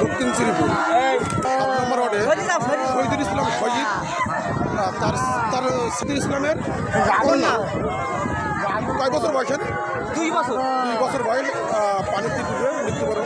দক্ষিণ শ্রীপুর। সাত নম্বর ওয়ার্ডে শহীদুল ইসলাম শহীদ। তার তার শহীদুল ইসলামের কন্যা কয় বছর বয়সের দুই বছর। দুই বছর বয়স পানিতে ডুবে মৃত্যুবরণ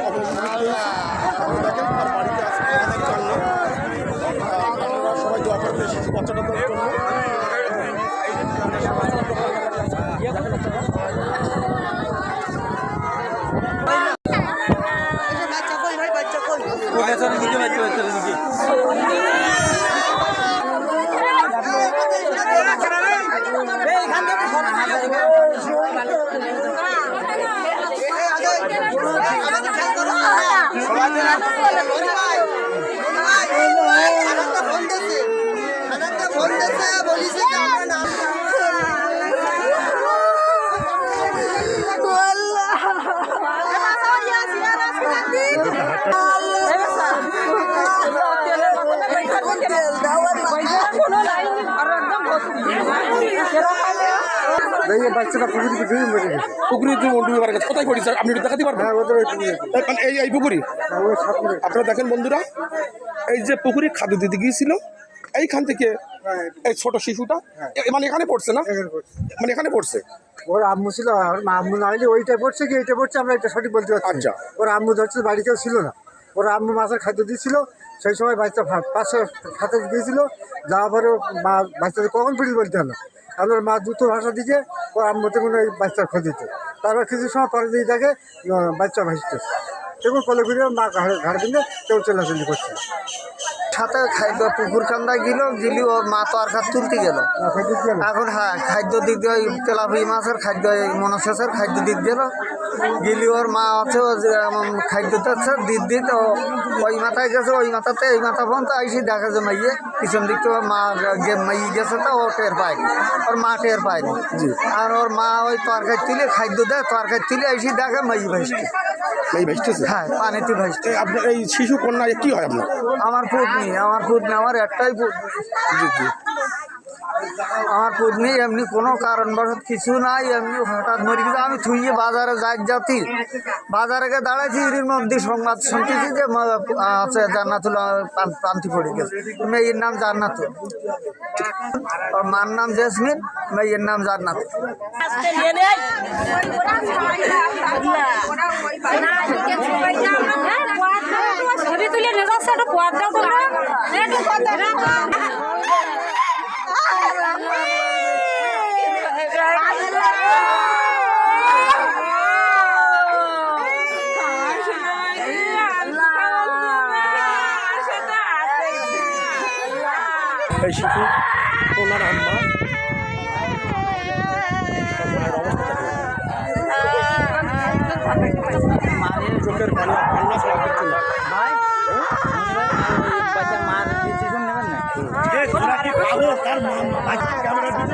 সবাই এই বাচ্চাটা পুকুরি ডুবে মরে গেছে। পুকুরি ডুবে মারা গেছে কোথায় পড়েছে? আপনি দেখাতে পারবেন? হ্যাঁ ওদের মানে এই এই পুকুরি? আপনারা দেখেন বন্ধুরা এই যে পুকুরে খাদ্য দিতে গিয়েছিল এইখান থেকে এই ছোট শিশুটা মানে এখানে পড়ছে না? মানে এখানে পড়ছে? ওর আম্মু ছিল আম্মু না হলে ওইটা পড়ছে কি এইটা পড়ছে আমরা এটা সঠিক বলতে পারছি আচ্ছা। ওর আম্মু ধরছে বাড়ি কেউ ছিল না। ওর আম্মু মাছের খাদ্য দিয়েছিল সেই সময় বাচ্চা পাশে সাথে গিয়েছিল যাওয়ার পরে বাচ্চাদের কখন ফিরি বলতে না। আর ওর মা দ্রুত ভাষা দিকে ও আম্মুতে কোনো এই বাচ্চার খোঁজিতে তারপর কিছু সময় পরে দিয়ে থাকে বাচ্চা ভাসতে এবং কলে ঘুরে মা ঘাড়ে ঘাড় দিলে কেউ চলাচলি করছে সাথে খাদ্য পুকুর কান্দা গেল গেলি ওর মা তো আর খাত তুলতে গেল। এখন হ্যাঁ খাদ্য দিক দিয়ে ওই তেলাপি মাছের খাদ্য এই মনসেসের খাদ্য দিক গেল। গেলি ওর মা আছে ও যে এমন খাদ্য দিচ্ছে দিত ও ওই মাথায় গেছে ওই মাথাতে এই মাথা পর্যন্ত আইসি দেখা যে মাইয়ে পিছন দিক থেকে মা গে মাই গেছে তো ও টের পায়নি ওর মা টের পায়নি আর ওর মা ওই তরকারি তুলে খাদ্য দেয় তরকারি তুলে আইসি দেখে মাই ভাসছে। এই ভাসতেছে? হ্যাঁ পানিতে এই আপনার এই শিশু কন্যা কি হয় আপনার? আমার পুতনি আমার পুতনি আমার একটাই জি আমার পুতনি এমনি কোনো কারণবশত কিছু নাই, এমনি হঠাৎ মরে গেছে। আমি থুইয়ে বাজারে যাই যাতি বাজারে গিয়ে দাঁড়াইছি এর মধ্যে সংবাদ শুনতেছি যে আছে জান্নাতুল প্রান- প্রান্তি পড়ে গেছে। মেয়ের নাম জান্নাতুল। মার নাম জেসমিন, মেয়ের নাম জান্নাত ছবি তুলে এই শিশু ওনার আম্মা। চোখের পানি তার মা